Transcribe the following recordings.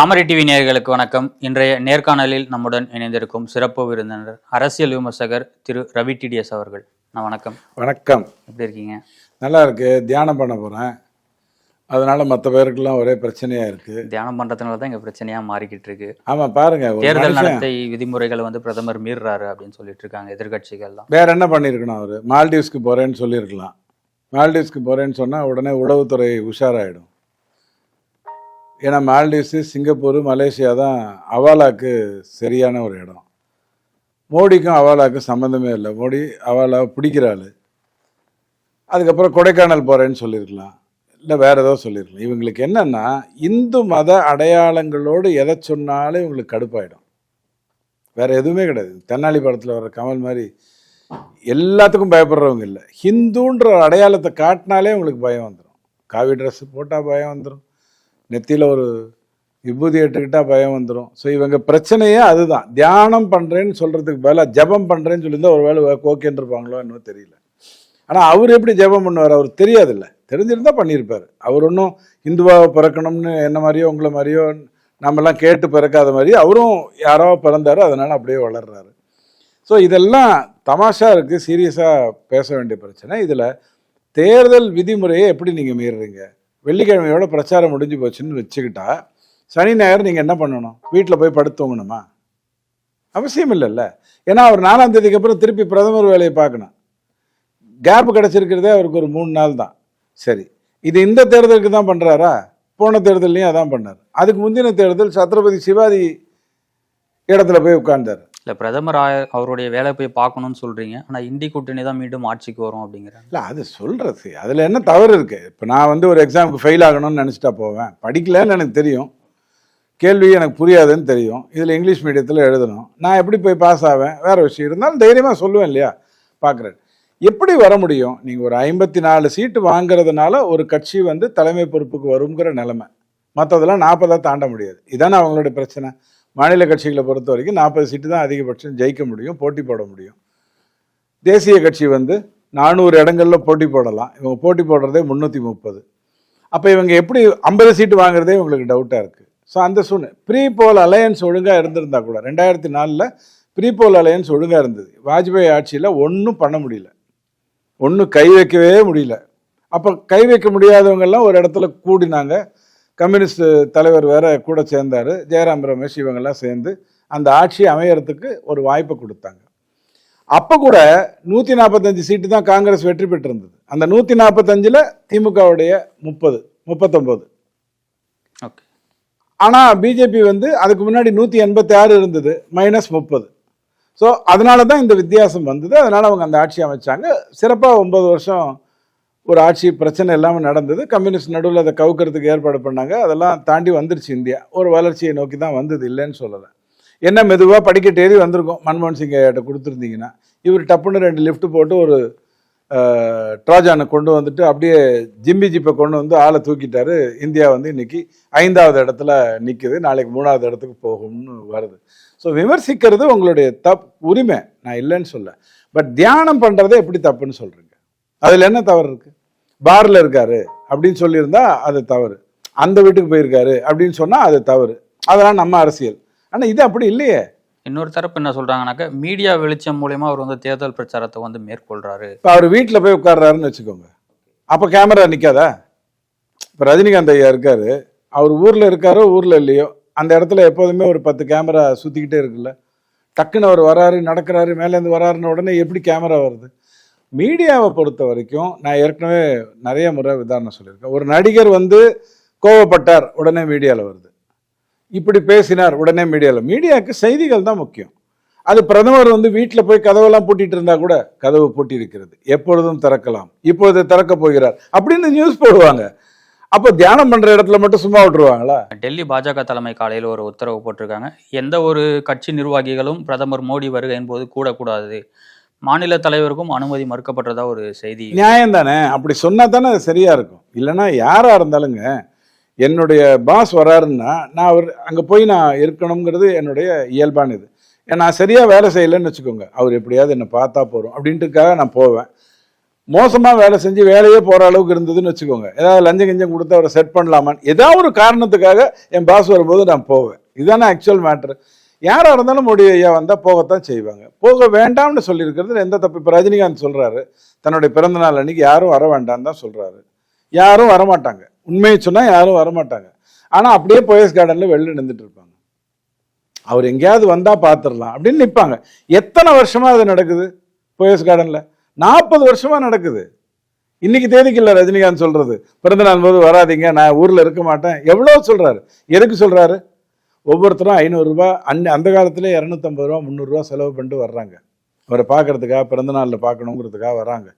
தாமரை TV நேயர்களுக்கு வணக்கம். இன்றைய நேர்காணலில் நம்முடன் இணைந்திருக்கும் சிறப்பு விருந்தினர் அரசியல் விமர்சகர் திரு ரவி டிடிஎஸ் அவர்கள். நான் வணக்கம். வணக்கம். எப்படி இருக்கீங்க? நல்லா இருக்கு. தியானம் பண்ண போகிறேன் அதனால மற்ற பேருக்கெல்லாம் ஒரே பிரச்சனையா இருக்கு. தியானம் பண்றதுனால தான் இங்க பிரச்சனையா மாறிக்கிட்டு இருக்கு. ஆமாம் பாருங்க தேர்தல் நடத்தை விதிமுறைகளை வந்து பிரதமர் மீறுறாரு அப்படின்னு சொல்லிட்டு இருக்காங்க எதிர்கட்சிகள்லாம் வேற என்ன பண்ணியிருக்கணும் அவர்? மால்டீவ்ஸ்க்கு போறேன்னு சொல்லியிருக்கலாம். மால்டீவ்ஸ்க்கு போறேன்னு சொன்னால் உடனே உளவுத்துறை உஷாராயிடும். ஏன்னா மால்டீவ்ஸு சிங்கப்பூர் மலேசியா தான் அவாலாக்கு சரியான ஒரு இடம். மோடிக்கும் அவாலாக்கும் சம்மந்தமே இல்லை. மோடி அவாலாவை பிடிக்கிறாள் அதுக்கப்புறம் கொடைக்கானல் போகிறேன்னு சொல்லியிருக்கலாம் இல்லை வேறு ஏதோ சொல்லியிருக்கலாம் இவங்களுக்கு என்னென்னா இந்து மத அடையாளங்களோடு எதை சொன்னாலும் இவங்களுக்கு கடுப்பாயிடும். வேற எதுவுமே கிடையாது. தென்னாலி படத்தில் வர கமல் மாதிரி எல்லாத்துக்கும் பயப்படுறவங்க இல்லை. ஹிந்துன்ற அடையாளத்தை காட்டினாலே உங்களுக்கு பயம் வந்துடும் காவி ட்ரெஸ் போட்டால் பயம் வந்துடும் நெத்தியில் ஒரு விபூதி எடுத்துக்கிட்டால் பயம் வந்துடும் ஸோ இவங்க பிரச்சனையே அதுதான். தியானம் பண்ணுறேன்னு சொல்கிறதுக்கு பதிலாக ஜெபம் பண்ணுறேன்னு சொல்லியிருந்தா ஒரு வேளை ஓகேன்னு இருப்பாங்களோ என்னவோ தெரியல. ஆனால் அவர் எப்படி ஜெபம் பண்ணுவார் அவர் தெரியாதுல்ல. தெரிஞ்சிருந்தால் பண்ணியிருப்பார். அவர் ஒன்றும் இந்துவாவை பிறக்கணும்னு என்ன மாதிரியோ உங்களை மாதிரியோ நம்மெல்லாம் கேட்டு பிறக்காத மாதிரி அவரும் யாரோ பிறந்தாரோ அதனால அப்படியே வளர்றாரு. ஸோ இதெல்லாம் தமாஷா இருக்குது சீரியஸாக பேச வேண்டிய பிரச்சனை. இதில் தேர்தல் விதிமுறையை எப்படி நீங்கள் மீறுறீங்க? வெள்ளிக்கிழமையோட பிரச்சாரம் முடிஞ்சு போச்சுன்னு வச்சுக்கிட்டா சனி ஞாயிறு நீங்கள் என்ன பண்ணணும்? வீட்டில் போய் படுத்துவங்கணுமா அவசியம் இல்லைல்ல. ஏன்னா அவர் நாலாம் தேதிக்கு அப்புறம் திருப்பி பிரதமர் வேலையை பார்க்கணும். கேப் கிடச்சிருக்கிறதே அவருக்கு ஒரு மூணு நாள் தான். சரி. இது இந்த தேர்தலுக்கு தான் பண்ணுறாரா போன தேர்தல்லையும் அதான் பண்ணார். அதுக்கு முந்தின தேர்தல் சத்ரபதி சிவாஜி இடத்துல போய் உட்கார்ந்தார். இல்லை பிரதமர் அவருடைய வேலை போய் பார்க்கணும்னு சொல்கிறீங்க ஆனால் இந்தி கூட்டணி தான் மீண்டும் ஆட்சிக்கு வரும் அப்படிங்கிறாங்க. இல்லை அது சொல்கிறது அதில் என்ன தவறு இருக்குது இப்போ நான் வந்து ஒரு எக்ஸாமுக்கு ஃபெயில் ஆகணும்னு நினச்சிட்டா போவேன். படிக்கலன்னு எனக்கு தெரியும். கேள்வி எனக்கு புரியாதுன்னு தெரியும். இதில் இங்கிலீஷ் மீடியத்தில் எழுதணும். நான் எப்படி போய் பாஸ் ஆவேன்? வேறு விஷயம். இருந்தாலும் தைரியமாக சொல்லுவேன் இல்லையா? பார்க்குறேன். எப்படி வர முடியும்? நீங்கள் ஒரு ஐம்பத்தி நாலு சீட்டு வாங்குறதுனால ஒரு கட்சி வந்து தலைமை பொறுப்புக்கு வருங்கிற நிலைமை. மற்றதெல்லாம் நாற்பதாக தாண்ட முடியாது. இதானே அவங்களோட பிரச்சனை. மாநில கட்சிகளை பொறுத்த வரைக்கும் நாற்பது சீட்டு தான் அதிகபட்சம் ஜெயிக்க முடியும் போட்டி போட முடியும். தேசிய கட்சி வந்து நானூறு இடங்களில் போட்டி போடலாம். இவங்க போட்டி போடுறதே முந்நூற்றி முப்பது. அப்போ இவங்க எப்படி ஐம்பது சீட்டு வாங்குறதே இவங்களுக்கு டவுட்டாக இருக்குது ஸோ அந்த சூழ்நிலை ப்ரீ போல் அலையன்ஸ் ஒழுங்காக இருந்திருந்தா கூட ரெண்டாயிரத்தி நாலில் ப்ரீ போல் அலையன்ஸ் ஒழுங்காக இருந்தது. வாஜ்பாய் ஆட்சியில் ஒன்றும் பண்ண முடியல. ஒன்றும் கை வைக்கவே முடியல. அப்போ கை வைக்க முடியாதவங்கெல்லாம் ஒரு இடத்துல கூடினாங்க. கம்யூனிஸ்ட் தலைவர் வேற கூட சேர்ந்தார். ஜெயராம் ரமேஷ் இவங்கெல்லாம் சேர்ந்து அந்த ஆட்சி அமையறதுக்கு ஒரு வாய்ப்பை கொடுத்தாங்க. அப்போ கூட நூற்றி நாற்பத்தஞ்சு சீட்டு தான் காங்கிரஸ் வெற்றி பெற்றிருந்தது. அந்த நூற்றி நாற்பத்தஞ்சில் திமுகவுடைய முப்பது முப்பத்தொம்போது. ஓகே. ஆனால் பிஜேபி வந்து அதுக்கு முன்னாடி நூற்றி எண்பத்தி ஆறு இருந்தது மைனஸ் முப்பது. ஸோ அதனால தான் இந்த வித்தியாசம் வந்தது. அதனால் அவங்க அந்த ஆட்சி அமைச்சாங்க. சிறப்பாக ஒன்பது வருஷம் ஒரு ஆட்சி பிரச்சனை இல்லாமல் நடந்தது. கம்யூனிஸ்ட் நடுவில் அதை கவுக்கிறதுக்கு ஏற்பாடு பண்ணாங்க. அதெல்லாம் தாண்டி வந்துருச்சு இந்தியா. ஒரு வளர்ச்சியை நோக்கி தான் வந்தது இல்லைன்னு சொல்லலை. என்ன மெதுவாக படிக்கட்டு ஏறி வந்திருக்கும். மன்மோகன் சிங் ஐயாட்ட கொடுத்துருந்தீங்கன்னா இவர் டப்புன்னு ரெண்டு லிஃப்ட் போட்டு ஒரு ட்ராஜானை கொண்டு வந்துட்டு அப்படியே ஜிம்பி ஜிப்பை கொண்டு வந்து ஆளை தூக்கிட்டாரு. இந்தியா வந்து இன்னைக்கு ஐந்தாவது இடத்துல நிற்குது நாளைக்கு மூணாவது இடத்துக்கு போகும்னு வருது. ஸோ விமர்சிக்கிறது உங்களுடைய தப் உரிமை. நான் இல்லைன்னு சொல்ல பட் தியானம் பண்ணுறதே எப்படி தப்புன்னு சொல்கிறீங்க அதில் என்ன தவறு இருக்குது பாரில் இருக்காரு அப்படின்னு சொல்லியிருந்தா அது தவறு. அந்த வீட்டுக்கு போயிருக்காரு அப்படின்னு சொன்னால் அது தவறு. அதெல்லாம் நம்ம அரசியல். ஆனால் இது அப்படி இல்லையே. இன்னொரு தரப்பு என்ன சொல்றாங்கன்னாக்க மீடியா வெளிச்சம் மூலியமா அவர் வந்து தேர்தல் பிரச்சாரத்தை வந்து மேற்கொள்றாரு. இப்போ அவர் வீட்டில் போய் உட்கார்றாருன்னு வச்சுக்கோங்க. அப்போ கேமரா நிற்காதா இப்போ ரஜினிகாந்த் ஐயா இருக்காரு. அவர் ஊரில் இருக்காரோ ஊரில் இல்லையோ அந்த இடத்துல எப்போதுமே ஒரு பத்து கேமரா சுற்றிக்கிட்டே இருக்குல்ல. டக்குன்னு அவர் வராரு நடக்கிறாரு மேலேருந்து வராருன்னு உடனே எப்படி கேமரா வருது? மீடியாவை பொறுத்த வரைக்கும் நான் ஏற்கனவே நிறைய முறை உதாரணம் சொல்லியிருக்கேன். ஒரு நடிகர் வந்து கோவப்பட்டார் உடனே மீடியாவில் வருது. இப்படி பேசினார் உடனே மீடியாவில் மீடியாவுக்கு செய்திகள் தான் முக்கியம். அது பிரதமர் வந்து வீட்டில் போய் கதவெல்லாம் பூட்டிட்டு இருந்தா கூட கதவு பூட்டி இருக்கிறது. எப்பொழுதும் திறக்கலாம். இப்பொழுது திறக்க போகிறார் அப்படின்னு நியூஸ் போடுவாங்க. அப்போ தியானம் பண்ற இடத்துல மட்டும் சும்மா விட்டுருவாங்களா? டெல்லி பாஜக தலைமை காலையில் ஒரு உத்தரவு போட்டிருக்காங்க. எந்த ஒரு கட்சி நிர்வாகிகளும் பிரதமர் மோடி வருகையின் போது கூடக்கூடாது. மாநில தலைவருக்கும் அனுமதி மறுக்கப்பட்டதா ஒரு செய்தி? நியாயம் தானே அப்படி சொன்னா தானே அது சரியா இருக்கும். இல்லைன்னா யாரா இருந்தாலுங்க என்னுடைய பாஸ் வராருன்னா நான் அவர் அங்கே போய் நான் இருக்கணுங்கிறது என்னுடைய இயல்பான இது. நான் சரியாக வேலை செய்யலைன்னு வச்சுக்கோங்க. அவர் எப்படியாவது என்னை பார்த்தா போகிறோம் அப்படின்ட்டுக்காக நான் போவேன். மோசமாக வேலை செஞ்சு வேலையே போகிற அளவுக்கு இருந்ததுன்னு வச்சுக்கோங்க. ஏதாவது லஞ்சம் கிஞ்சம் கொடுத்து அவரை செட் பண்ணலாமான்னு ஏதாவது ஒரு காரணத்துக்காக என் பாஸ் வரும்போது நான் போவேன். இதுதானே ஆக்சுவல் மேட்ரு யாராக இருந்தாலும் மோடி ஐயா வந்தால் போகத்தான் செய்வாங்க. போக வேண்டாம்னு சொல்லியிருக்கிறது எந்த தப்பு? இப்போ ரஜினிகாந்த் சொல்கிறாரு தன்னுடைய பிறந்தநாள் அன்னைக்கு யாரும் வர வேண்டாம்னு தான் சொல்கிறாரு யாரும் வரமாட்டாங்க. உண்மையை சொன்னால் யாரும் வரமாட்டாங்க. ஆனால் அப்படியே போயஸ் கார்டனில் வெளில நின்றுட்டு இருப்பாங்க. அவர் எங்கேயாவது வந்தால் பார்த்துடலாம் அப்படின்னு நிற்பாங்க எத்தனை வருஷமா அது நடக்குது போயஸ் கார்டனில்? நாற்பது வருஷமாக நடக்குது. இன்னைக்கு தேதிக்கு இல்லை ரஜினிகாந்த் சொல்றது. பிறந்தநாள் போது வராதீங்க நான் ஊர்ல இருக்க மாட்டேன். எவ்வளோ சொல்றாரு? எதுக்கு சொல்றாரு? ஒவ்வொருத்தரும் ஐநூறுரூபா அந் அந்த காலத்தில் இரநூத்தம்பது ரூபா முந்நூறுரூவா செலவு பண்ணிட்டு வர்றாங்க. அவரை பார்க்கறதுக்காக பிறந்தநாளில் பார்க்கணுங்கிறதுக்காக வராங்க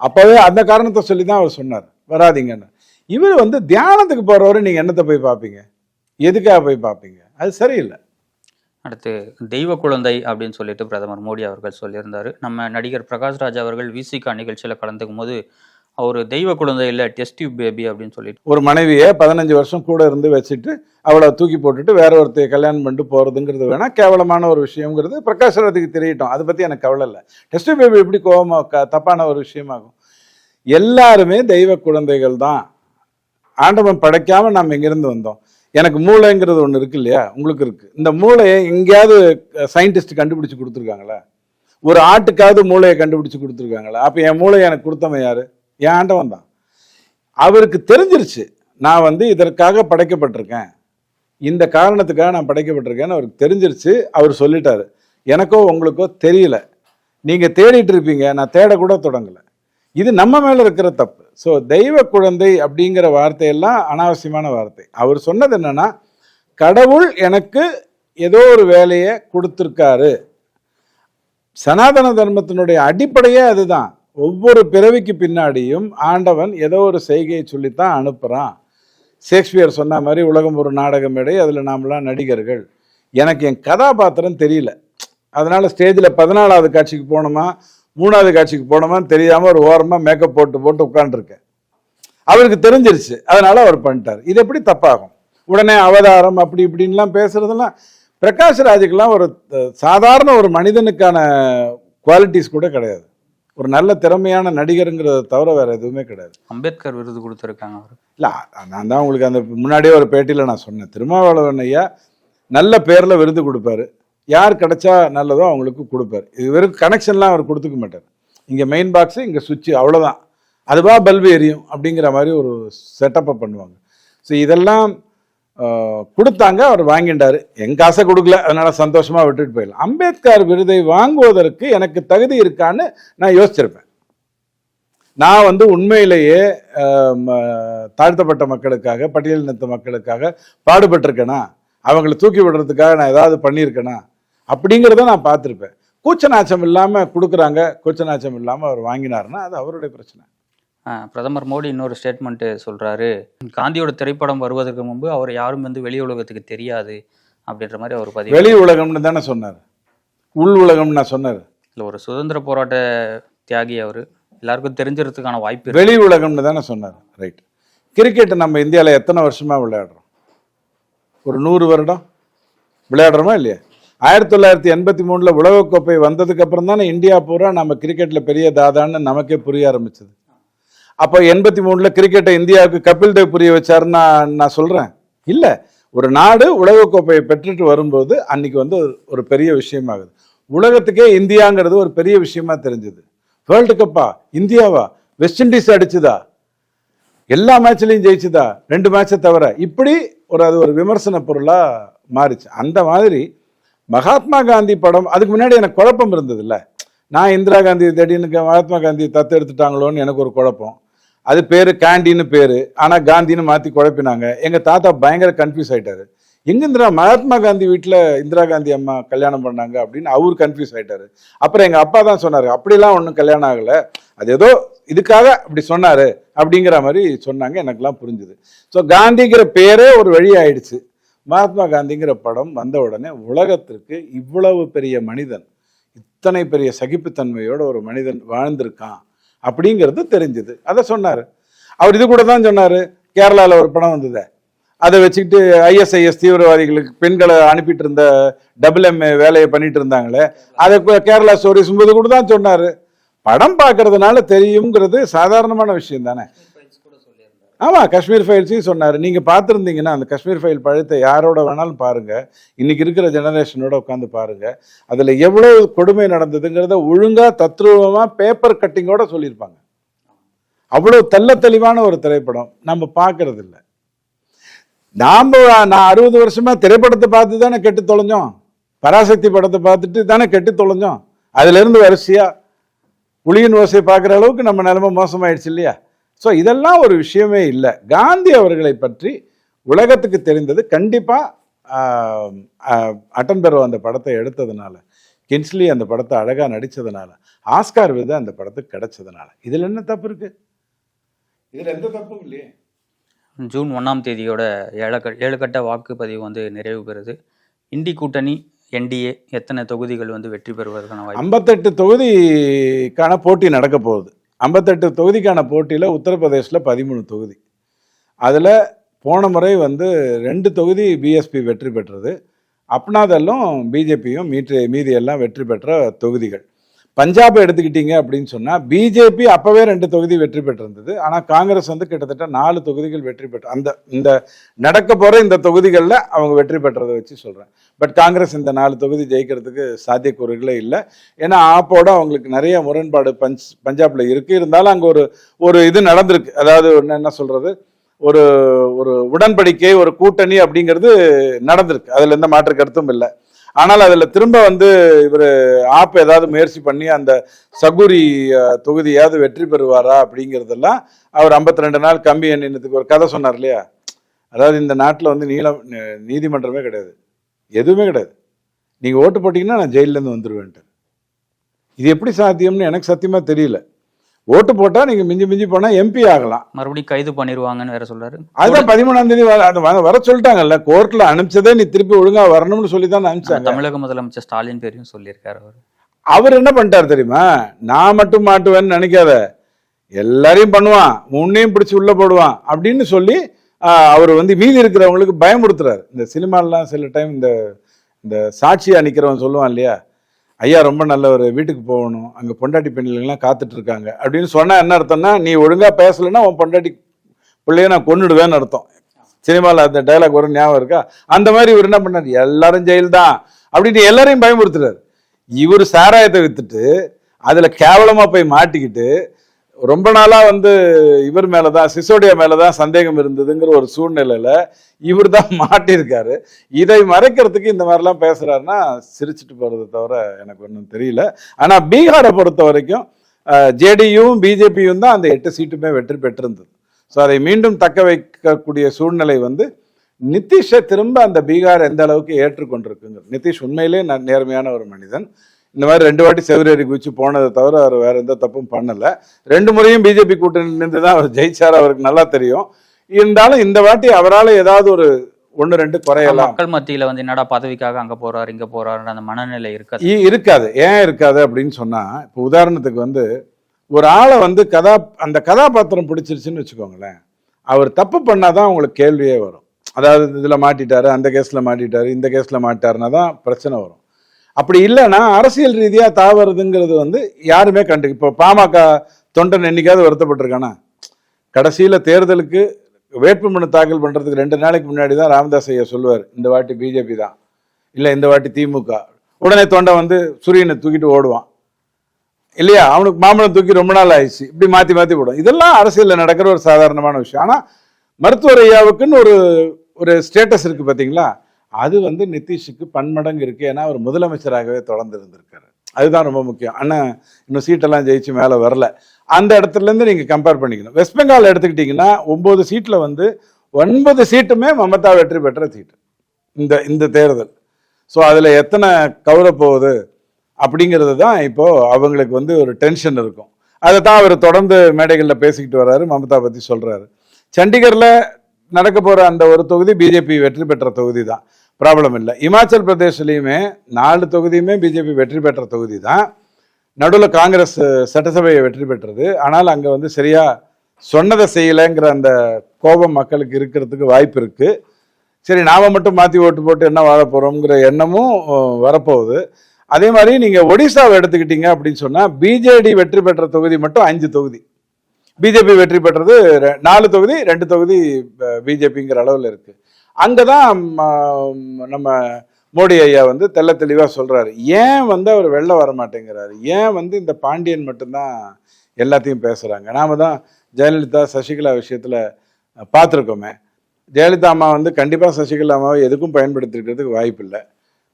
அப்போவே அந்த காரணத்தை சொல்லி தான் அவர் சொன்னார். வராதீங்கன்னு. இவர் வந்து தியானத்துக்கு போகிறவரை நீங்கள் என்னத்தை போய் பார்ப்பீங்க எதுக்காக போய் பார்ப்பீங்க அது சரியில்லை. அடுத்து தெய்வ குழந்தை அப்படின்னு சொல்லிட்டு பிரதமர் மோடி அவர்கள் சொல்லியிருந்தார். நம்ம நடிகர் பிரகாஷ்ராஜ் அவர்கள் விசிகா நிகழ்ச்சியில் கலந்துக்கும் போது அவர் தெய்வ குழந்தை இல்லை டெஸ்ட் பேபி அப்படின்னு சொல்லிட்டு. ஒரு மனைவியை பதினஞ்சு வருஷம் கூட இருந்து வச்சுட்டு அவளை தூக்கி போட்டுட்டு வேற ஒருத்தைய கல்யாணம் பண்ணிட்டு போகிறதுங்கிறது வேணா கேவலமான ஒரு விஷயங்கிறது பிரகாஷ் ராஜுக்கு தெரியட்டும். அதை பற்றி எனக்கு கவலை இல்லை. டெஸ்ட் பேபி எப்படி கோபமாக க- தப்பான ஒரு விஷயமாகும்? எல்லாருமே தெய்வ குழந்தைகள் தான். ஆண்டவன் படைக்காமல் நாம் எங்கேருந்து வந்தோம்? எனக்கு மூளைங்கிறது ஒன்று இருக்கு இல்லையா? உங்களுக்கு இருக்கு. இந்த மூளையை எங்கேயாவது சயின்டிஸ்ட் கண்டுபிடிச்சு கொடுத்துருக்காங்களா? ஒரு ஆட்டுக்காவது மூளையை கண்டுபிடிச்சு கொடுத்துருக்காங்களா? அப்போ என் மூளையை எனக்கு கொடுத்தவன் யாரு? என் ஆண்டவன் தான். அவருக்கு தெரிஞ்சிருச்சு நான் வந்து இதற்காக படைக்கப்பட்டிருக்கேன். இந்த காரணத்துக்காக நான் படைக்கப்பட்டிருக்கேன்னு அவருக்கு தெரிஞ்சிருச்சு அவர் சொல்லிட்டாரு. எனக்கோ உங்களுக்கோ தெரியல. நீங்கள் தேடிட்டு இருப்பீங்க நான் தேடக்கூட தொடங்கலை. இது நம்ம மேலே இருக்கிற தப்பு. ஸோ தெய்வ குழந்தை அப்படிங்கிற வார்த்தையெல்லாம் அனாவசியமான வார்த்தை. அவர் சொன்னது என்னன்னா கடவுள் எனக்கு ஏதோ ஒரு வேலையை கொடுத்துருக்காரு. சனாதன தர்மத்தினுடைய அடிப்படையே அதுதான். ஒவ்வொரு பிறவிக்கு பின்னாடியும் ஆண்டவன் ஏதோ ஒரு செய்கையை சொல்லித்தான் அனுப்புகிறான் ஷேக்ஸ்பியர் சொன்ன மாதிரி உலகம் ஒரு நாடக மேடை அதில் நாமெல்லாம் நடிகர்கள். எனக்கு என் கதாபாத்திரம் தெரியல. அதனால் ஸ்டேஜில் பதினாலாவது காட்சிக்கு போனோமா மூணாவது காட்சிக்கு போனோமான்னு தெரியாமல் ஒரு ஓரமாக மேக்கப் போட்டு போட்டு உட்காந்துருக்கேன் அவருக்கு தெரிஞ்சிருச்சு. அதனால் அவர் பண்ணிட்டார். இது எப்படி தப்பாகும்? உடனே அவதாரம் அப்படி இப்படின்லாம் பேசுறதெல்லாம் பிரகாஷ் ராஜுக்கெல்லாம் ஒரு சாதாரண ஒரு மனிதனுக்கான குவாலிட்டிஸ் கூட கிடையாது. ஒரு நல்ல திறமையான நடிகருங்கிறத தவிர வேற எதுவுமே கிடையாது. அம்பேத்கர் விருது கொடுத்துருக்காங்க அவர். இல்லை நான் தான் உங்களுக்கு அந்த முன்னாடியே ஒரு பேட்டியில் நான் சொன்னேன். திருமாவளவன் ஐயா நல்ல பேரில் விருது கொடுப்பாரு. யார் கிடைச்சா நல்லதோ அவங்களுக்கு கொடுப்பாரு. இது வெறும் கனெக்ஷன்லாம் அவர் கொடுத்துக்க மாட்டார். இங்கே மெயின் பாக்ஸு இங்கே சுவிட்சு அவ்வளோதான் அதுவா பல்பு எரியும் அப்படிங்கிற மாதிரி ஒரு செட்டப்பை பண்ணுவாங்க. ஸோ இதெல்லாம் கொடுத்தாங்க அவர் வாங்கிட்டாரு என் காசை கொடுக்கல அதனால சந்தோஷமா விட்டுட்டு போயிடலாம். அம்பேத்கர் விருதை வாங்குவதற்கு எனக்கு தகுதி இருக்கான்னு நான் யோசிச்சிருப்பேன். நான் வந்து உண்மையிலேயே ம- தாழ்த்தப்பட்ட மக்களுக்காக பட்டியலினத்த மக்களுக்காக பாடுபட்டிருக்கேனா? அவங்களை தூக்கி விடுறதுக்காக நான் ஏதாவது பண்ணியிருக்கேனா? அப்படிங்கிறத நான் பார்த்துருப்பேன். கூச்ச நாச்சம் இல்லாமல் கொடுக்குறாங்க கூச்ச நாச்சம் இல்லாமல் அவர் வாங்கினாருன்னா அது அவருடைய பிரச்சனை. பிரதமர் மோடி இன்னொரு ஸ்டேட்மெண்ட்டு சொல்றாரு. காந்தியோட திரைப்படம் வருவதற்கு முன்பு அவர் யாரும் வந்து வெளி உலகத்துக்கு தெரியாது அப்படின்ற மாதிரி அவர் பதிவு வெளி உலகம்னு தானே சொன்னார். உள் உலகம்னு சொன்னார். இல்லை ஒரு சுதந்திர போராட்ட தியாகி அவர். எல்லாருக்கும் தெரிஞ்சிறதுக்கான வாய்ப்பு வெளி உலகம்னு தானே சொன்னார். ரைட் கிரிக்கெட் நம்ம இந்தியாவில் எத்தனை வருஷமா விளையாடுறோம்? ஒரு நூறு வருடம். விளையாடுறோமா இல்லையா? ஆயிரத்தி தொள்ளாயிரத்தி எண்பத்தி மூணுல உலகக்கோப்பை வந்ததுக்கு அப்புறம் தானே இந்தியா பூரா நம்ம கிரிக்கெட்ல பெரிய தாதான்னு நமக்கே புரிய ஆரம்பிச்சது. அப்போ எண்பத்தி மூணுல கிரிக்கெட்டை இந்தியாவுக்கு கபில் தேவ் புரிய வச்சாருன்னு நான் நான் சொல்றேன். இல்லை ஒரு நாடு உலகக்கோப்பையை பெற்றுட்டு வரும்போது அன்னைக்கு வந்து ஒரு- பெரிய விஷயமாகுது. உலகத்துக்கே இந்தியாங்கிறது ஒரு பெரிய விஷயமா தெரிஞ்சது. வேர்ல்டு கப்பா இந்தியாவா? வெஸ்ட் இண்டீஸ் அடிச்சுதா? எல்லா மேட்ச்லையும் ஜெயிச்சுதா? ரெண்டு மேட்சை தவிர. இப்படி ஒரு அது ஒரு விமர்சன பொருளா மாறிச்சு. அந்த மாதிரி மகாத்மா காந்தி படம் அதுக்கு முன்னாடி எனக்கு குழப்பம் இருந்தது நான் இந்திரா காந்தி திடீர்னு மகாத்மா காந்தி தத்து எடுத்துட்டாங்களோன்னு எனக்கு ஒரு குழப்பம். அது பேர் கேண்டின்னு பேர். ஆனால் காந்தின்னு மாற்றி குழப்பினாங்க. எங்கள் தாத்தா பயங்கர கன்ஃபியூஸ் ஆகிட்டாரு எங்கே இந்திரா மகாத்மா காந்தி வீட்டில் இந்திரா காந்தி அம்மா கல்யாணம் பண்ணாங்க அப்படின்னு அவர் கன்ஃபியூஸ் ஆகிட்டாரு அப்புறம் எங்கள் அப்பா தான் சொன்னார் அப்படிலாம் ஒன்றும் கல்யாணம் ஆகலை. அது ஏதோ இதுக்காக அப்படி சொன்னார். அப்படிங்கிற மாதிரி சொன்னாங்க. எனக்கெல்லாம் புரிஞ்சுது. ஸோ காந்திங்கிற பேரே ஒரு வழி ஆயிடுச்சு. மகாத்மா காந்திங்கிற படம் வந்த உடனே உலகத்திற்கு இவ்வளவு பெரிய மனிதன் இத்தனை பெரிய சகிப்புத்தன்மையோட ஒரு மனிதன் வாழ்ந்திருக்கான். அப்படிங்கிறது தெரிஞ்சுது. அதை சொன்னார். அவர் இது கூட தான் சொன்னார் கேரளாவில் ஒரு படம் வந்தது. அதை வச்சுக்கிட்டு ஐஎஸ்ஐஎஸ் தீவிரவாதிகளுக்கு பெண்களை அனுப்பிட்டு இருந்த டபுள் எம்ஏ வேலையை பண்ணிட்டு இருந்தாங்களே அதை கேரளா ஸ்டோரிஸ் போது கூட தான் சொன்னார். படம் பார்க்கறதுனால தெரியுங்கிறது சாதாரணமான விஷயம் தானே ஆமாம் காஷ்மீர் ஃபைல்ஸையும் சொன்னார். நீங்கள் பார்த்துருந்தீங்கன்னா அந்த காஷ்மீர் ஃபைல் பழத்தை யாரோட வேணாலும் பாருங்கள் இன்றைக்கி இருக்கிற ஜெனரேஷனோட உட்காந்து பாருங்கள் அதில் எவ்வளோ கொடுமை நடந்ததுங்கிறத ஒழுங்காக தத்ரூபமாக பேப்பர் கட்டிங்கோட சொல்லியிருப்பாங்க. அவ்வளோ தெள்ள தெளிவான ஒரு திரைப்படம் நம்ம பார்க்கறது இல்லை நாம் நான் அறுபது வருஷமாக திரைப்படத்தை பார்த்து தானே கெட்டு தொலைஞ்சோம். பராசக்தி படத்தை பார்த்துட்டு தானே கெட்டு தொலைஞ்சோம். அதுலேருந்து வரிசையாக புளியின் புலியின் ஓசை பார்க்குற அளவுக்கு நம்ம நிலைமை மோசமாயிடுச்சு இல்லையா? ஸோ இதெல்லாம் ஒரு விஷயமே இல்லை. காந்தி அவர்களை பற்றி உலகத்துக்கு தெரிந்தது கண்டிப்பாக அட்டன்பெரோ அந்த படத்தை எடுத்ததுனால கின்ஸ்லி அந்த படத்தை அழகாக நடித்ததுனால ஆஸ்கார் விருது அந்த படத்துக்கு கிடைச்சதுனால. இதில் என்ன தப்பு இருக்கு? இதில் எந்த தப்பும் இல்லையே. ஜூன் ஒன்றாம் தேதியோட ஏழு ஏழு கட்ட வாக்குப்பதிவு வந்து நிறைவு பெறுது. இண்டி கூட்டணி என்டிஏ எத்தனை தொகுதிகள் வந்து வெற்றி பெறுவதற்கான ஐம்பத்தெட்டு தொகுதிக்கான போட்டி நடக்க போகுது. ஐம்பத்தெட்டு தொகுதிக்கான போட்டியில் உத்தரப்பிரதேசில் பதிமூணு தொகுதி. அதில் போன முறை வந்து ரெண்டு தொகுதி பிஎஸ்பி வெற்றி பெற்றது. அப்னாதல்லும் பிஜேபியும் மீட்டு மீதி எல்லாம் வெற்றி பெற்ற தொகுதிகள். பஞ்சாப் எடுத்துக்கிட்டீங்க அப்படின்னு சொன்னால் பிஜேபி அப்போவே ரெண்டு தொகுதி வெற்றி பெற்றிருந்தது. ஆனால் காங்கிரஸ் வந்து கிட்டத்தட்ட நாலு தொகுதிகள் வெற்றி பெற்ற அந்த இந்த நடக்க போகிற இந்த தொகுதிகளில் அவங்க வெற்றி பெற்றதை வச்சு சொல்கிறேன் பட் காங்கிரஸ் இந்த நாலு தொகுதி ஜெயிக்கிறதுக்கு சாத்தியக்கூறுகளே இல்லை. ஏன்னா ஆப்போட அவங்களுக்கு நிறைய முரண்பாடு பஞ்ச் பஞ்சாபில் இருக்குது இருந்தாலும் அங்கே ஒரு ஒரு இது நடந்திருக்கு. அதாவது என்ன என்ன சொல்கிறது ஒரு ஒரு உடன்படிக்கை ஒரு கூட்டணி அப்படிங்கிறது நடந்திருக்கு. அதில் எந்த மாற்று கருத்தும் இல்லை. ஆனால் அதில் திரும்ப வந்து இவர் ஆப் ஏதாவது முயற்சி பண்ணி அந்த சகுரி தொகுதியாவது வெற்றி பெறுவாரா அப்படிங்கிறதெல்லாம் அவர் 52 ரெண்டு நாள் கம்பி எண்ணினத்துக்கு ஒரு கதை சொன்னார் இல்லையா? அதாவது இந்த நாட்டில் வந்து நீளம் நீதிமன்றமே கிடையாது. எதுவுமே கிடையாது. நீங்கள் ஓட்டு போட்டிங்கன்னா நான் ஜெயிலேருந்து வந்துடுவேன்ட்டு இது எப்படி சாத்தியம்னு எனக்கு சத்தியமாக தெரியல. ஓட்டு போட்டால் நீங்கள் மிஞ்சி மிஞ்சி போனால் எம்பி ஆகலாம். மறுபடியும் கைது பண்ணிடுவாங்கன்னு வேற சொல்றாரு. அதுதான் பதிமூணாம் தேதி வர சொல்லிட்டாங்கல்ல கோர்ட்ல அனுப்பிச்சதே நீ திருப்பி ஒழுங்கா வரணும்னு சொல்லி தான் அனுப்பிச்சாங்க தமிழக முதலமைச்சர் ஸ்டாலின் பேரையும் சொல்லியிருக்காரு அவர். அவர் என்ன பண்ணிட்டார் தெரியுமா? நான் மட்டும் மாட்டுவேன்னு நினைக்காத. எல்லாரையும் பண்ணுவான் உன்னையும் பிடிச்சி உள்ள போடுவான் அப்படின்னு சொல்லி அவர் வந்து மீதி இருக்கிறவங்களுக்கு பயமுறுத்துறாரு. இந்த சினிமாலாம் சில டைம் இந்த இந்த சாட்சியா நிக்கிறவன் சொல்லுவான் இல்லையா? ஐயா ரொம்ப நல்லவர் வீட்டுக்கு போகணும் அங்கே பொண்டாட்டி பெண்களுக்கெல்லாம் காத்துட்டு இருக்காங்க. அப்படின்னு சொன்னால் என்ன அர்த்தம்னா நீ ஒழுங்காக பேசலைன்னா உன் பொண்டாட்டி பிள்ளைய நான் கொண்டுடுவேன்னு அர்த்தம். சினிமாவில் அந்த டைலாக் வரும் ஞாபகம் இருக்கா? அந்த மாதிரி இவர் என்ன பண்ணார்? எல்லாரும் ஜெயில் தான் அப்படின்னு எல்லாரையும் பயமுறுத்துறாரு. இவர் சாராயத்தை வித்துட்டு அதில் கேவலமாக போய் மாட்டிக்கிட்டு ரொம்ப நாளாக வந்து இவர் மேலே தான் சிசோடியா மேலே தான் சந்தேகம் இருந்ததுங்கிற ஒரு சூழ்நிலையில் இவர் தான் மாட்டியிருக்காரு. இதை மறைக்கிறதுக்கு இந்த மாதிரிலாம் பேசுகிறாருன்னா சிரிச்சிட்டு போகிறத தவிர எனக்கு ஒன்றும் தெரியல. ஆனால் பீகாரை பொறுத்த வரைக்கும் ஜேடியும் பிஜேபியும் தான் அந்த எட்டு சீட்டுமே வெற்றி பெற்றிருந்தது. ஸோ அதை மீண்டும் தக்க வைக்கக்கூடிய சூழ்நிலை வந்து நிதிஷை திரும்ப அந்த பீகார் எந்த அளவுக்கு ஏற்றுக்கொண்டிருக்குங்க நிதிஷ் உண்மையிலே ந- நேர்மையான ஒரு மனிதன். இந்த மாதிரி ரெண்டு வாட்டி செவிரேறி குச்சி போனதை தவிர அவர் வேற எந்த தப்பும் பண்ணல. ரெண்டு முறையும் பிஜேபி கூட்டணி நின்று தான் அவர் ஜெயிச்சார் அவருக்கு நல்லா தெரியும். இருந்தாலும் இந்த வாட்டி அவரால் ஏதாவது ஒரு ஒன்று ரெண்டு குறையலாம். மக்கள் மத்தியில வந்து என்னடா பதவிக்காக அங்க போறாரு இங்க போறாருன்ற அந்த மனநிலை இருக்காது. இருக்காது. ஏன் இருக்காது அப்படின்னு சொன்னா இப்போ உதாரணத்துக்கு வந்து ஒரு ஆளை வந்து கதா அந்த கதாபாத்திரம் பிடிச்சிருச்சுன்னு வச்சுக்கோங்களேன். அவர் தப்பு பண்ணாதான் உங்களுக்கு கேள்வியே வரும். அதாவது இதுல மாட்டிட்டாரு அந்த கேஸ்ல மாட்டிட்டாரு இந்த கேஸ்ல மாட்டாருன்னா தான் பிரச்சனை வரும். அப்படி இல்லைன்னா அரசியல் ரீதியாக தாவறதுங்கிறது வந்து யாருமே கண்டு இப்போ பாமக தொண்டன் என்னைக்காவது வருத்தப்பட்டிருக்கானா? கடைசியில் தேர்தலுக்கு வேட்புமனு தாக்கல் பண்ணுறதுக்கு ரெண்டு நாளைக்கு முன்னாடி தான் ராமதாஸ் ஐயா சொல்லுவார் இந்த வாட்டி பிஜேபி தான். இல்லை இந்த வாட்டி திமுக. உடனே தொண்டை வந்து சூரியனை தூக்கிட்டு ஓடுவான். இல்லையா? அவனுக்கு மாம்பழம் தூக்கி ரொம்ப நாள் ஆயிடுச்சு. இப்படி மாற்றி மாற்றி போடும். இதெல்லாம் அரசியலில் நடக்கிற ஒரு சாதாரணமான விஷயம். ஆனால் மருத்துவர் ஐயாவுக்குன்னு ஒரு ஒரு ஸ்டேட்டஸ் இருக்குது பார்த்தீங்களா அது வந்து நிதிஷுக்கு பன்மடங்கு இருக்கு. ஏன்னா அவர் முதலமைச்சராகவே தொடர்ந்து இருந்திருக்காரு அதுதான் ரொம்ப முக்கியம். ஆனால் இன்னும் சீட்டெல்லாம் ஜெயிச்சு மேலே வரல. அந்த இடத்துலேருந்து நீங்கள் கம்பேர் பண்ணிக்கணும். வெஸ்ட் பெங்கால் எடுத்துக்கிட்டிங்கன்னா ஒம்பது சீட்டில் வந்து ஒன்பது சீட்டுமே மமதா வெற்றி பெற்ற சீட்டு. இந்த இந்த தேர்தல். ஸோ அதில் எத்தனை கவர போகுது அப்படிங்கிறது தான் இப்போ அவங்களுக்கு வந்து ஒரு டென்ஷன் இருக்கும். அதை தான் அவர் தொடர்ந்து மேடைகளில் பேசிக்கிட்டு வர்றாரு மமதா பற்றி சொல்கிறாரு சண்டிகரில் நடக்க போகிற அந்த ஒரு தொகுதி பிஜேபி வெற்றி பெற்ற தொகுதி தான். ப்ராப்ளம் இல்லை. இமாச்சல் பிரதேஷ்லயுமே நாலு தொகுதியுமே பிஜேபி வெற்றி பெற்ற தொகுதி தான் நடுவில் காங்கிரஸ் சட்டசபையை வெற்றி பெற்றது. ஆனால் அங்கே வந்து சரியாக சொன்னதை செய்யலைங்கிற அந்த கோபம் மக்களுக்கு இருக்கிறதுக்கு வாய்ப்பு இருக்குது சரி நாம மட்டும் மாற்றி ஓட்டு போட்டு என்ன வாழ போகிறோங்கிற எண்ணமும் வரப்போகுது. அதே மாதிரி நீங்கள் ஒடிசாவை எடுத்துக்கிட்டீங்க அப்படின்னு சொன்னால் பிஜேடி வெற்றி பெற்ற தொகுதி மட்டும் அஞ்சு தொகுதி. பிஜேபி வெற்றி பெற்றது ரெ- நாலு தொகுதி ரெண்டு தொகுதி பிஜேபிங்கிற அளவில் இருக்குது அங்கதான் நம்ம மோடி ஐயா வந்து தெள்ள தெளிவா சொல்றாரு. ஏன் வந்து அவர் வெளில வர மாட்டேங்கிறாரு? ஏன் வந்து இந்த பாண்டியன் மட்டும்தான் எல்லாத்தையும் பேசுறாங்க? நாம தான் ஜெயலலிதா சசிகலா விஷயத்துல பார்த்துருக்கோமே. ஜெயலலிதா அம்மா வந்து கண்டிப்பா சசிகலா அம்மாவை எதுக்கும் பயன்படுத்திருக்கிறதுக்கு வாய்ப்பு இல்லை.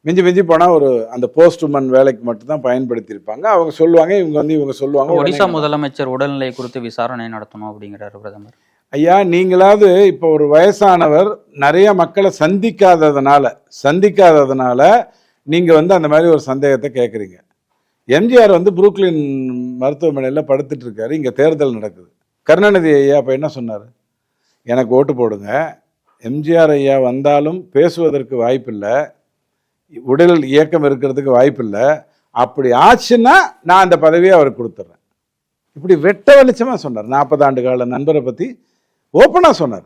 மிஞ்சி மிஞ்சி போனா ஒரு அந்த போஸ்ட் உமன் வேலைக்கு மட்டும்தான் பயன்படுத்தியிருப்பாங்க. அவங்க சொல்லுவாங்க இவங்க வந்து இவங்க சொல்லுவாங்க. ஒடிசா முதலமைச்சர் உடல்நிலை குறித்து விசாரணை நடத்தணும் அப்படிங்கிறாரு பிரதமர். ஐயா நீங்களாவது இப்போ ஒரு வயசானவர் நிறைய மக்களை சந்திக்காததுனால சந்திக்காததுனால நீங்கள் வந்து அந்த மாதிரி ஒரு சந்தேகத்தை கேட்குறீங்க எம்ஜிஆர் வந்து புரூக்லின் மருத்துவமனையில் படுத்துட்டு இருக்காரு. இங்கே தேர்தல் நடக்குது. கருணாநிதி ஐயா அப்போ என்ன சொன்னார்? எனக்கு ஓட்டு போடுங்க. எம்ஜிஆர் ஐயா வந்தாலும் பேசுவதற்கு வாய்ப்பில்லை. உடல் இயக்கம் இருக்கிறதுக்கு வாய்ப்பில்லை. அப்படி ஆச்சுன்னா நான் அந்த பதவியை அவருக்கு கொடுத்துட்றேன் இப்படி வெட்ட வெளிச்சமாக சொன்னார். நாற்பது ஆண்டு கால நண்பரை பற்றி ஓப்பனா சொன்னார்.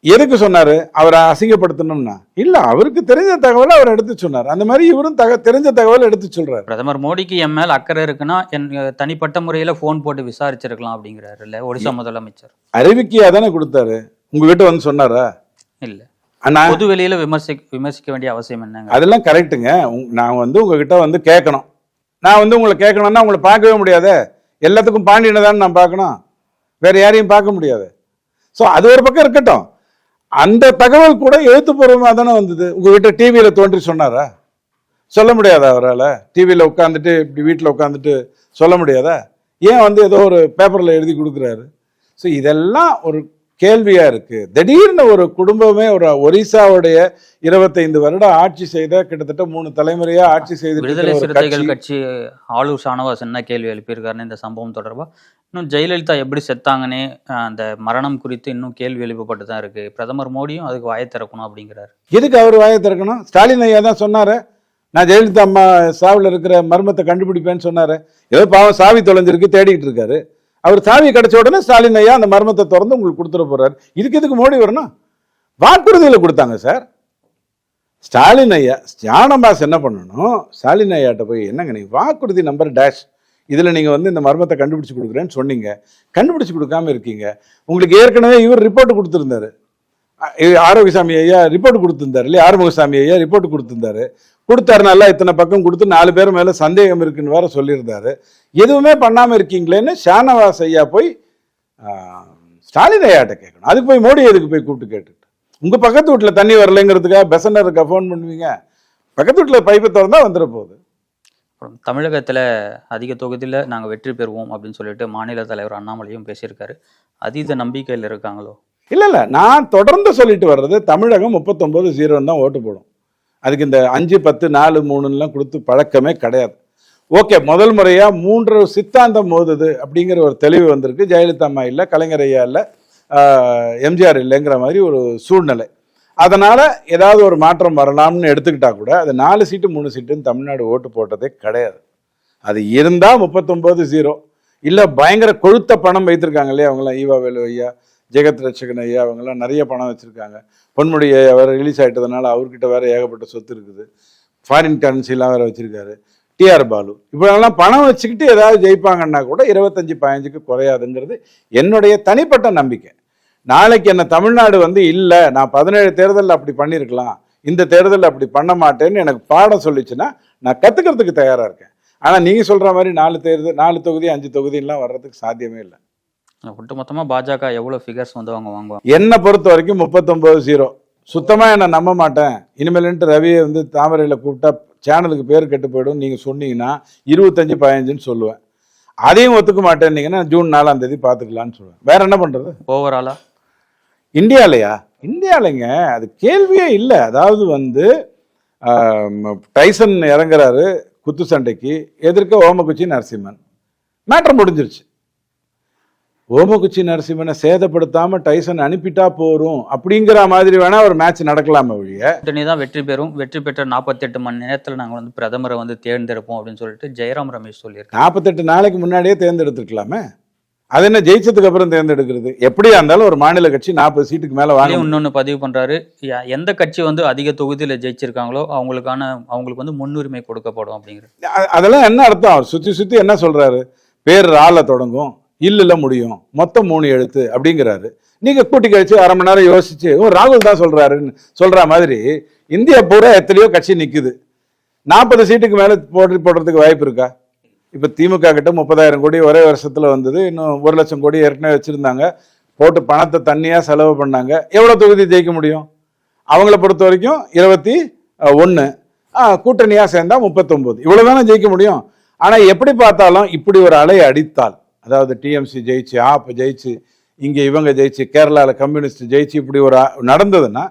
எதுக்கு சொன்னாரு? அவரை அசிங்கப்படுத்தணும்னா. இல்ல அவருக்கு தெரிஞ்ச தகவலை அவர் எடுத்து சொன்னார். அந்த மாதிரி இவரும் தக தெரிஞ்ச தகவலை எடுத்து சொல்றாரு. பிரதமர் மோடிக்கு என் மேல் அக்கறை இருக்குன்னா என் தனிப்பட்ட முறையில ஃபோன் போட்டு விசாரிச்சிருக்கலாம் அப்படிங்கிறாரு இல்ல ஒடிசா முதலமைச்சர். அறிவிக்கையா தானே கொடுத்தாரு. உங்ககிட்ட வந்து சொன்னாரா? இல்ல. அண்ணா. பொது வெளியில விமர்சி விமர்சிக்க வேண்டிய அவசியம் என்னங்க? அதெல்லாம் கரெக்ட்டுங்க. உங்க- நான் வந்து உங்ககிட்ட வந்து கேட்கணும். நான் வந்து உங்களை கேட்கணும்னா உங்களை பார்க்கவே முடியாதே. எல்லாத்துக்கும் பாண்டியனை தானே நான் பார்க்கணும். வேற யாரையும் பார்க்க முடியாது. ஸோ அது ஒரு பக்கம் இருக்கட்டும். அந்த தகவல் கூட எழுத்துப்பூர்வமாக தானே வந்தது. உங்ககிட்ட டிவியில் தோன்றி சொன்னாரா? சொல்ல முடியாதா அவரால்? டிவியில் உட்காந்துட்டு இப்படி வீட்டில் உட்காந்துட்டு சொல்ல முடியாதா? ஏன் வந்து ஏதோ ஒரு பேப்பரில் எழுதி கொடுக்குறாரு? ஸோ இதெல்லாம் ஒரு கேள்வியா இருக்கு. திடீர்னு ஒரு குடும்பமே ஒரு ஒரிசாவுடைய இருபத்தைந்து வருடம் ஆட்சி செய்த கிட்டத்தட்ட மூணு தலைமுறையா ஆட்சி செய்துட்டு விடுதலை சிறுத்தைகள் கட்சி. ஆளூர் ஷானவாஸ் என்ன கேள்வி எழுப்பியிருக்காருன்னு இந்த சம்பவம் தொடர்பா? இன்னும் ஜெயலலிதா எப்படி செத்தாங்கன்னே அந்த மரணம் குறித்து இன்னும் கேள்வி எழுப்பப்பட்டு தான் இருக்கு. பிரதமர் மோடியும் அதுக்கு வாயை திறக்கணும் அப்படிங்கிறாரு. எதுக்கு அவர் வாயை திறக்கணும்? ஸ்டாலின் ஐயா தான் சொன்னாரு. நான் ஜெயலலிதா அம்மா சாவில் இருக்கிற மர்மத்தை கண்டுபிடிப்பேன்னு சொன்னாரு. ஏதோ பாவம் சாவி தொலைஞ்சிருக்கு தேடிக்கிட்டு இருக்காரு. அவர் சாவி கிடைச்ச உடனே ஸ்டாலின் ஐயா அந்த மர்மத்தை திறந்து உங்களுக்கு கொடுத்துட போறாரு. இதுக்கு எதுக்கு மோடி வரணும்? வாக்குறுதியில் கொடுத்தாங்க சார். ஸ்டாலின் ஐயா ஞானபாஸ் என்ன பண்ணணும்? ஸ்டாலின் ஐயாட்ட போய் என்னங்க நீங்கள் வாக்குறுதி நம்பர் டேஷ் இதில் நீங்கள் வந்து இந்த மர்மத்தை கண்டுபிடிச்சு கொடுக்குறேன்னு சொன்னீங்க. கண்டுபிடிச்சு கொடுக்காம இருக்கீங்க. உங்களுக்கு ஏற்கனவே இவர் ரிப்போர்ட் கொடுத்துருந்தாரு. ஆரோக்கியசாமி ஐயா ரிப்போர்ட் கொடுத்துருந்தாரு இல்லையா? ஆறுமுகசாமி ஐயா ரிப்போர்ட் கொடுத்துருந்தாரு. கொடுத்தாருனால இத்தனை பக்கம் கொடுத்து நாலு பேர் மேல சந்தேகம் இருக்குன்னு வேற சொல்லியிருந்தாரு. எதுவுமே பண்ணாம இருக்கீங்களேன்னு ஷானவாஸ் ஐயா போய் ஸ்டாலின் ஐயாட்ட கேட்கணும். அதுக்கு போய் மோடி எதுக்கு போய் கூப்பிட்டு கேட்டுட்டு? உங்க பக்கத்து வீட்டுல தண்ணி வரலைங்கிறதுக்காக பெசனருக்கா ஃபோன் பண்ணுவீங்க. பக்கத்து வீட்டுல பைப்பை திறந்தா வந்துட போகுது. அப்புறம் தமிழகத்துல அதிக தொகுதியில நாங்க வெற்றி பெறுவோம் அப்படின்னு சொல்லிட்டு மாநில தலைவர் அண்ணாமலையும் பேசியிருக்காரு. அதீத நம்பிக்கையில் இருக்காங்களோ? இல்ல இல்ல. நான் தொடர்ந்து சொல்லிட்டு வர்றது தமிழகம் முப்பத்தொன்பது ஜீரோன்னு தான் ஓட்டு போடும். அதுக்கு இந்த அஞ்சு பத்து நாலு மூணுலாம் கொடுத்து பழக்கமே கிடையாது. ஓகே முதல் முறையாக மூன்று சித்தாந்தம் மோதுது அப்படிங்கிற ஒரு தெளிவு வந்திருக்கு. ஜெயலலிதா அம்மா இல்லை கலைஞர் ஐயா இல்லை எம்ஜிஆர் இல்லைங்கிற மாதிரி ஒரு சூழ்நிலை. அதனால் ஏதாவது ஒரு மாற்றம் வரலாம்னு எடுத்துக்கிட்டா கூட அது நாலு சீட்டு மூணு சீட்டுன்னு தமிழ்நாடு ஓட்டு போட்டதே கிடையாது. அது இருந்தால் முப்பத்தொம்போது ஜீரோ. இல்லை பயங்கர கொழுத்த பணம் வைத்திருக்காங்க இல்லையா? அவங்களாம் ஈவா வேலு ஐயா ஜெகத் ரட்சகன் ஐயா அவங்கெல்லாம் நிறைய பணம் வச்சுருக்காங்க. பொன்முடி அவர் ரிலீஸ் ஆயிட்டதுனால அவர்கிட்ட வேற ஏகப்பட்ட சொத்து இருக்குது. ஃபாரின் கரன்சிலாம் வேற வச்சிருக்காரு. டிஆர் பாலு இப்படிலாம் பணம் வச்சுக்கிட்டு ஏதாவது ஜெயிப்பாங்கன்னா கூட இருபத்தஞ்சி பதினஞ்சுக்கு குறையாதுங்கிறது என்னுடைய தனிப்பட்ட நம்பிக்கை. நாளைக்கு என்ன தமிழ்நாடு வந்து இல்லை நான் பதினேழு தேர்தலில் அப்படி பண்ணியிருக்கலாம் இந்த தேர்தலில் அப்படி பண்ண மாட்டேன்னு எனக்கு பாடம் சொல்லிச்சுன்னா நான் கற்றுக்கிறதுக்கு தயாராக இருக்கேன். ஆனால் நீங்கள் சொல்கிற மாதிரி நாலு தேர்தல் நாலு தொகுதி அஞ்சு தொகுதியெல்லாம் வர்றதுக்கு சாத்தியமே இல்லை. ஒட்டுமொத்தமா பாஜக எவ்வளவு ஃபிகர்ஸ் வந்து அவங்க வாங்குவாங்க? என்னை பொறுத்த வரைக்கும் முப்பத்தொம்போது ஜீரோ சுத்தமாக என்னை நம்ப மாட்டேன். இனிமேல்ன்ட்டு ரவியை வந்து தாமரையில் கூப்பிட்டா சேனலுக்கு பேர் கெட்டு போயிடும். நீங்கள் சொன்னீங்கன்னா இருபத்தஞ்சு பதினஞ்சுன்னு சொல்லுவேன். அதையும் ஒத்துக்க மாட்டேன்னீங்கன்னா ஜூன் நாலாம் தேதி பார்த்துக்கலான்னு சொல்லுவேன். வேற என்ன பண்ணுறது ஓவராலா இந்தியாலையா? இந்தியாலைங்க. அது கேள்வியே இல்லை. அதாவது வந்து டைசன் இறங்குறாரு குத்து சண்டைக்கு எதிர்க்க ஓமகுச்சி நரசிம்மன். மேட்டர் முடிஞ்சிருச்சு. ஓமகுச்சி நரசிம்மனை சேதப்படுத்தாம டைசன் அனுப்பிட்டா போறோம் அப்படிங்கிற மாதிரி வேணா ஒரு மேட்ச் நடக்கலாமே ஒழிய. கூட்டணி தான் வெற்றி பெறும். வெற்றி பெற்ற நாற்பத்தெட்டு மணி நேரத்துல நாங்க வந்து பிரதமரை வந்து தேர்ந்தெடுப்போம் அப்படின்னு சொல்லிட்டு ஜெயராம் ரமேஷ் சொல்லியிருக்காங்க நாற்பத்தெட்டு நாளைக்கு முன்னாடியே தேர்ந்தெடுத்துருக்கலாமே? அது என்ன ஜெயிச்சதுக்கு அப்புறம் தேர்ந்தெடுக்கிறது? எப்படியா இருந்தாலும் ஒரு மாநில கட்சி நாற்பது சீட்டுக்கு மேல வாங்க இன்னொன்னு பதிவு பண்றாரு. எந்த கட்சி வந்து அதிக தொகுதியில ஜெயிச்சிருக்காங்களோ அவங்களுக்கான அவங்களுக்கு வந்து முன்னுரிமை கொடுக்கப்படும் அப்படிங்கிற. அ- அதெல்லாம் என்ன அர்த்தம்? அவர் சுத்தி சுத்தி என்ன சொல்றாரு? பேர் ரால தொடங்கும். இல்லைல்ல முடியும். மொத்தம் மூணு எழுத்து அப்படிங்கிறாரு. நீங்கள் கூட்டி கழிச்சு அரை மணி நேரம் யோசிச்சு ஓ ராகுல் தான் சொல்கிறாருன்னு சொல்கிற மாதிரி இந்தியா பூரா எத்தனையோ கட்சி நிற்குது நாற்பது சீட்டுக்கு மேலே போட்டி போடுறதுக்கு வாய்ப்பு இருக்கா? இப்போ திமுக கிட்ட முப்பதாயிரம் கோடி ஒரே வருஷத்தில் வந்தது. இன்னும் ஒரு லட்சம் கோடி ஏற்கனவே வச்சுருந்தாங்க. போட்டு பணத்தை தண்ணியாக செலவு பண்ணாங்க. எவ்வளோ தொகுதி ஜெயிக்க முடியும்? அவங்கள பொறுத்த வரைக்கும் இருபத்தி ஒன்று கூட்டணியாக சேர்ந்தால் முப்பத்தொம்போது இவ்வளோ தானே ஜெயிக்க முடியும்? ஆனால் எப்படி பார்த்தாலும் இப்படி ஒரு அலை அடித்தால் அதாவது டிஎம்சி ஜெயிச்சு ஆப் ஜெயிச்சு இங்கே இவங்க ஜெயிச்சு கேரளாவில் கம்யூனிஸ்ட் ஜெயிச்சு இப்படி ஒரு நடந்ததுன்னா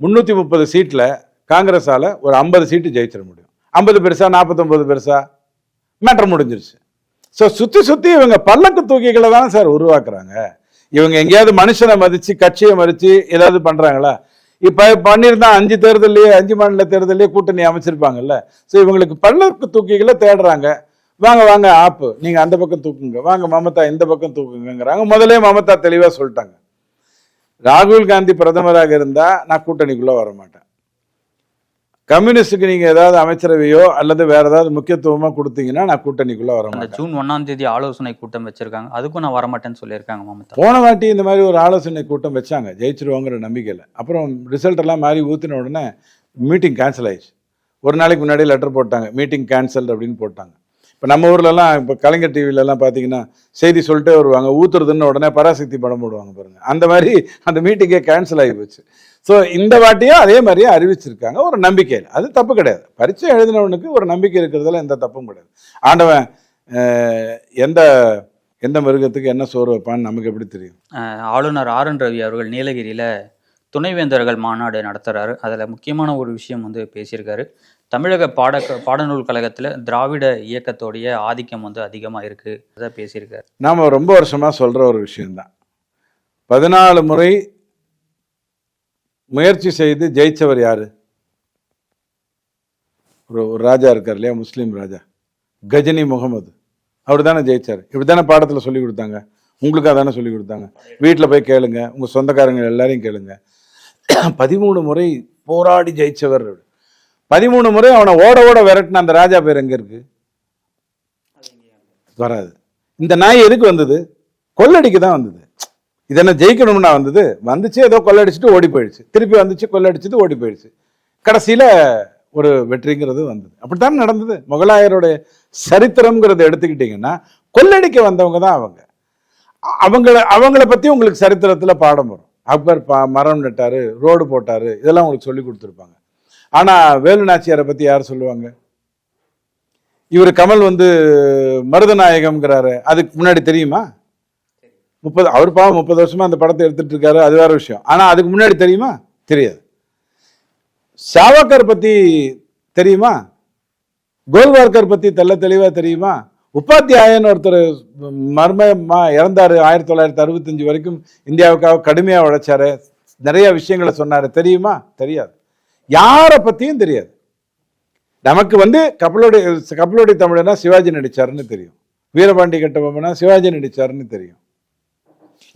முந்நூற்றி முப்பது சீட்டில் காங்கிரஸால் ஒரு ஐம்பது சீட்டு ஜெயிச்சிட முடியும். ஐம்பது பெருசா நாற்பத்தொம்பது பெருசா? மேட்டர் முடிஞ்சிருச்சு. ஸோ சுற்றி சுற்றி இவங்க பல்லக்கு தூக்கிகளை தானே சார் உருவாக்குறாங்க. இவங்க எங்கேயாவது மனுஷனை மதித்து கட்சியை மதித்து ஏதாவது பண்ணுறாங்களா இப்போ பண்ணியிருந்தா அஞ்சு தேர்தலையே அஞ்சு மாநில தேர்தலையே கூட்டணி அமைச்சிருப்பாங்கல்ல. ஸோ இவங்களுக்கு பல்லக்கு தூக்கிகளை தேடுறாங்க. வாங்க வாங்க ஆப்பு. நீங்க அந்த பக்கம் தூக்குங்க. வாங்க மமதா இந்த பக்கம் தூக்குங்கிறாங்க முதல்ல மமதா தெளிவா சொல்லிட்டாங்க. ராகுல் காந்தி பிரதமராக இருந்தா நான் கூட்டணிக்குள்ள வர மாட்டேன் கம்யூனிஸ்டுக்கு நீங்க ஏதாவது அமைச்சரவையோ அல்லது வேற ஏதாவது முக்கியத்துவமா கொடுத்தீங்கன்னா நான் கூட்டணிக்குள்ள வர மாட்டேன். ஜூன் ஒண்ணாம் தேதி ஆலோசனை கூட்டம் வச்சிருக்காங்க. அதுக்கும் நான் வரமாட்டேன்னு சொல்லியிருக்காங்க மமதா. போன வாட்டி இந்த மாதிரி ஒரு ஆலோசனை கூட்டம் வச்சாங்க. ஜெயிச்சிருவோங்கிற நம்பிக்கையில். அப்புறம் ரிசல்ட் எல்லாம் மாறி ஊற்றின உடனே மீட்டிங் கேன்சல் ஆயிடுச்சு. ஒரு நாளைக்கு முன்னாடி லெட்டர் போட்டாங்க. மீட்டிங் கேன்சல் அப்படின்னு போட்டாங்க. இப்போ நம்ம ஊர்லலாம் இப்போ கலைஞர் டிவிலலாம் பார்த்தீங்கன்னா செய்தி சொல்லிட்டே வருவாங்க ஊத்துறதுன்னு உடனே பராசக்தி படம் போடுவாங்க பாருங்கள் அந்த மாதிரி அந்த மீட்டிங்கே கேன்சல் ஆகி போச்சு. ஸோ இந்த வாட்டியும் அதே மாதிரியே அறிவிச்சிருக்காங்க ஒரு நம்பிக்கை அது தப்பு கிடையாது. பரீட்சை எழுதினவனுக்கு ஒரு நம்பிக்கை இருக்கிறதுல எந்த தப்பும் கிடையாது. ஆண்டவன் எந்த எந்த மிருகத்துக்கு என்ன சோறு வைப்பான்னு நமக்கு எப்படி தெரியும்? ஆளுநர் ஆர் என் ரவி அவர்கள் நீலகிரியில் துணைவேந்தர்கள் மாநாடு நடத்துகிறாரு அதில் முக்கியமான ஒரு விஷயம் வந்து பேசியிருக்காரு. தமிழக பாட பாடநூல் கழகத்தில் திராவிட இயக்கத்தோடைய ஆதிக்கம் வந்து அதிகமாக இருக்குது அதை பேசியிருக்காரு. நாம் ரொம்ப வருஷமாக சொல்கிற ஒரு விஷயந்தான் பதினாலு முறை முயற்சி செய்து ஜெயிச்சவர் யார்? ஒரு ஒரு ராஜா இருக்கார் இல்லையா? முஸ்லீம் ராஜா. கஜினி முகமது. அவர் தானே ஜெயிச்சார். இப்படி தானே பாடத்தில் சொல்லி கொடுத்தாங்க. உங்களுக்கு அதானே சொல்லி கொடுத்தாங்க. வீட்டில் போய் கேளுங்க. உங்கள் சொந்தக்காரங்க எல்லாரையும் கேளுங்க. பதிமூணு முறை போராடி ஜெயிச்சவர் பதிமூணு முறை அவனை ஓட ஓட விரட்டின அந்த ராஜா பேர் எங்க இருக்கு? வராது. இந்த நாய் எதுக்கு வந்தது? கொள்ளடிக்கு தான் வந்தது. இது என்ன ஜெயிக்கணும்னா வந்தது? வந்துச்சு ஏதோ கொள்ளடிச்சிட்டு ஓடி போயிடுச்சு. திருப்பி வந்துச்சு கொள்ளடிச்சிட்டு ஓடி போயிடுச்சு. கடைசியில ஒரு வெற்றிங்கிறது வந்தது. அப்படித்தான் நடந்தது? முகலாயருடைய சரித்திரம்ங்கிறத எடுத்துக்கிட்டீங்கன்னா கொள்ளடிக்க வந்தவங்க தான் அவங்க. அவங்கள அவங்கள பத்தி உங்களுக்கு சரித்திரத்துல பாடம் வரும். அக்பர் பா மரம் நட்டாரு ரோடு போட்டாரு இதெல்லாம் உங்களுக்கு சொல்லி கொடுத்துருப்பாங்க. ஆனா வேலு நாச்சியாரை பத்தி யார் சொல்லுவாங்க? இவர் கமல் வந்து மருதநாயகம்ங்கிறாரு அதுக்கு முன்னாடி தெரியுமா? முப்பது அவர் பாவம் முப்பது வருஷமா அந்த படத்தை எடுத்துட்டு இருக்காரு. அது வேற விஷயம். ஆனா அதுக்கு முன்னாடி தெரியுமா? தெரியாது. சாவர்கர் பத்தி தெரியுமா? கோல்வார்கர் பத்தி தெள்ள தெளிவா தெரியுமா? உபாத்தியாயன் ஒருத்தர் மர்மமா இறந்தாரு. ஆயிரத்தி தொள்ளாயிரத்தி அறுபத்தஞ்சு வரைக்கும் இந்தியாவுக்காக கடுமையா உழைச்சாரு. நிறைய விஷயங்களை சொன்னாரு. தெரியுமா? தெரியாது. யாரை பத்தியும் தெரியாது. நமக்கு வந்து கப்பலோடி கப்பலோடி தமிழனா சிவாஜி நடிச்சாருன்னு தெரியும். வீரபாண்டி கட்டபொம்மனா சிவாஜி நடிச்சாருன்னு தெரியும்.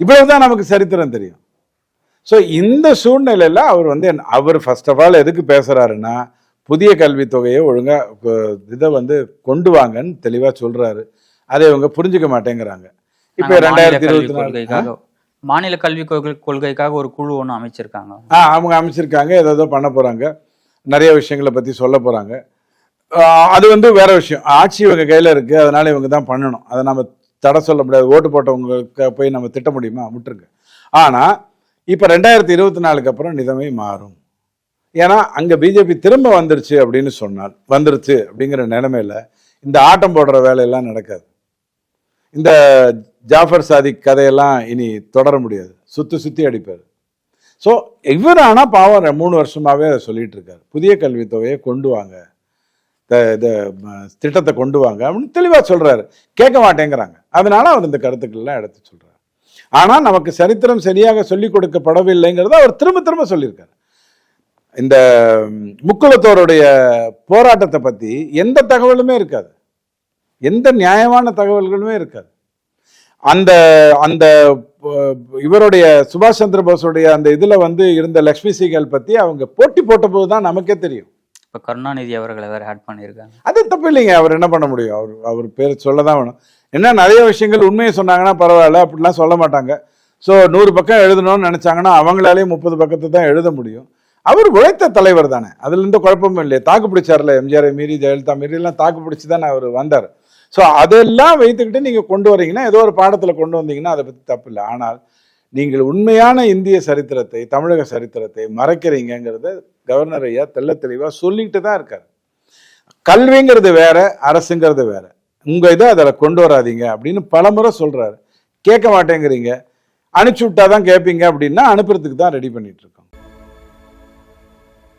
இவ்வளவுதான் நமக்கு சரித்திரம் தெரியும். ஸோ இந்த சூழ்நிலையில அவர் வந்து அவர் ஃபர்ஸ்ட் ஆஃப் ஆல் எதுக்கு பேசுறாருன்னா புதிய கல்வித் தொகையை ஒழுங்கா அஹ், இதை வந்து கொண்டு வாங்கன்னு தெளிவா சொல்றாரு. அதை இவங்க புரிஞ்சுக்க மாட்டேங்கிறாங்க. இப்போ ரெண்டாயிரத்தி இருபத்தி நாலு மாநில கல்விக் கொள்கைக்காக ஒரு குழு ஒன்று அமைச்சிருக்காங்க. ஆ அவங்க அமைச்சிருக்காங்க. ஏதோ ஏதோ பண்ண போகிறாங்க நிறைய விஷயங்களை பற்றி சொல்ல போகிறாங்க அது வந்து வேற விஷயம். ஆட்சி இவங்க கையில் இருக்குது அதனால இவங்க தான் பண்ணணும். அதை நம்ம தடை சொல்ல முடியாது. ஓட்டு போட்டவங்களுக்கு போய் நம்ம திட்ட முடியுமா? விட்டுருங்க. ஆனால் இப்போ ரெண்டாயிரத்தி இருபத்தி நாலுக்கு அப்புறம் நிதமை மாறும். ஏன்னா அங்கே பிஜேபி திரும்ப வந்துருச்சு அப்படின்னு சொன்னால் வந்துருச்சு அப்படிங்கிற நிலமையில இந்த ஆட்டம் போடுற வேலையெல்லாம் நடக்காது. இந்த ஜாஃபர் சாதிக் கதையெல்லாம் இனி தொடர முடியாது. சுத்தி சுத்தி அடிப்பார். ஸோ இவர் ஆனால் பாவம் மூணு வருஷமாகவே அதை சொல்லிட்டு இருக்காரு புதிய கல்வித் தொகையை கொண்டு வாங்க. த- இந்த திட்டத்தை கொண்டு வாங்க அப்படின்னு தெளிவாக சொல்கிறாரு கேட்க மாட்டேங்கிறாங்க. அதனால அவர் இந்த கருத்துக்கள்லாம் எடுத்து சொல்கிறார் ஆனால் நமக்கு சரித்திரம் சரியாக சொல்லிக் கொடுக்கப்படவில்லைங்கிறத அவர் திரும்ப திரும்ப சொல்லியிருக்காரு. இந்த முக்குலத்தோருடைய போராட்டத்தை பற்றி எந்த தகவலுமே இருக்காது. எந்த நியாயமான தகவல்களுமே இருக்காது. அந்த அந்த இவருடைய சுபாஷ் சந்திர போஸுடைய அந்த இதுல வந்து இருந்த லக்ஷ்மி சிகல் பத்தி அவங்க போட்டி போட்ட போது தான் நமக்கே தெரியும். இப்போ கருணாநிதி அவர்களை வேற ஆட் பண்ணியிருக்காங்க. அது தப்பு இல்லைங்க. அவர் என்ன பண்ண முடியும்? அவர் அவர் பேர் சொல்ல தான் வேணும். என்ன நிறைய விஷயங்கள் உண்மையை சொன்னாங்கன்னா பரவாயில்ல. அப்படிலாம் சொல்ல மாட்டாங்க. ஸோ நூறு பக்கம் எழுதணும்னு நினைச்சாங்கன்னா அவங்களாலே முப்பது பக்கத்தை தான் எழுத முடியும். அவர் உழைத்த தலைவர் தானே. அதுல இருந்து குழப்பமும் இல்லையே. தாக்கு பிடிச்சார்ல எம்ஜிஆரை மீறி ஜெயலலிதா மீறி எல்லாம் தாக்கு பிடிச்சி தானே அவர் வந்தார். ஸோ அதெல்லாம் வைத்துக்கிட்டு நீங்கள் கொண்டு வரீங்கன்னா ஏதோ ஒரு பாடத்தில் கொண்டு வந்தீங்கன்னா அதை பற்றி தப்பு இல்லை ஆனால் நீங்கள் உண்மையான இந்திய சரித்திரத்தை தமிழக சரித்திரத்தை மறைக்கிறீங்கிறத கவர்னர் ஐயா தெல்ல தெளிவாக சொல்லிட்டு தான் இருக்கார். கல்விங்கிறது வேற அரசுங்கிறது வேற. உங்கள் இதை அதில் கொண்டு வராதீங்க அப்படின்னு பலமுறை சொல்கிறாரு கேட்க மாட்டேங்கிறீங்க. அனுப்பிச்சி விட்டாதான் கேட்பீங்க அப்படின்னா அனுப்புறதுக்கு தான் ரெடி பண்ணிட்டு இருக்கோம்.